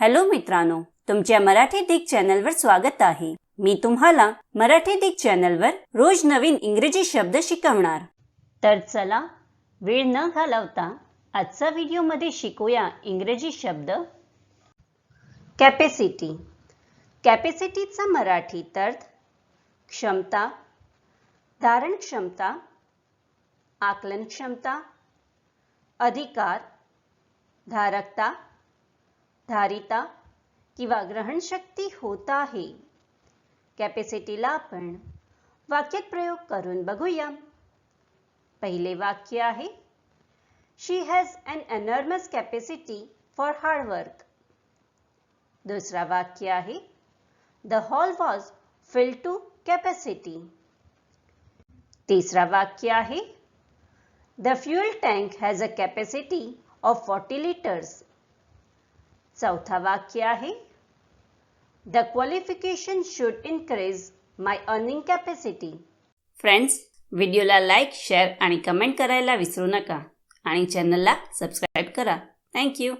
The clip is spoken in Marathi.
हॅलो मित्रांनो तुमच्या मराठी दिग चॅनलवर स्वागत आहे. मी तुम्हाला मराठी दिग चॅनलवर रोज नवीन इंग्रजी शब्द शिकवणार. तर चला वेळ न घालवता आजचा व्हिडिओमध्ये शिकूया इंग्रजी शब्द. कॅपॅसिटी. कॅपॅसिटीचा मराठीत अर्थ क्षमता धारण क्षमता आकलन क्षमता अधिकार धारकता धारिता किंवा ग्रहणशक्ती होत आहे कॅपॅसिटीला आपण वाक्यात प्रयोग बघूया. पहिले वाक्य आहे she has an enormous capacity for hard work दुसरा वाक्य आहे the hall was fill to capacity तिसरा वाक्य आहे the fuel tank has a capacity of forty litres चौथा वाक्य आहे. The qualification should increase my earning capacity friends व्हिडिओला लाईक शेअर आणि कमेंट करायला विसरू नका. आणि चॅनलला सबस्क्राईब करा. थँक्यू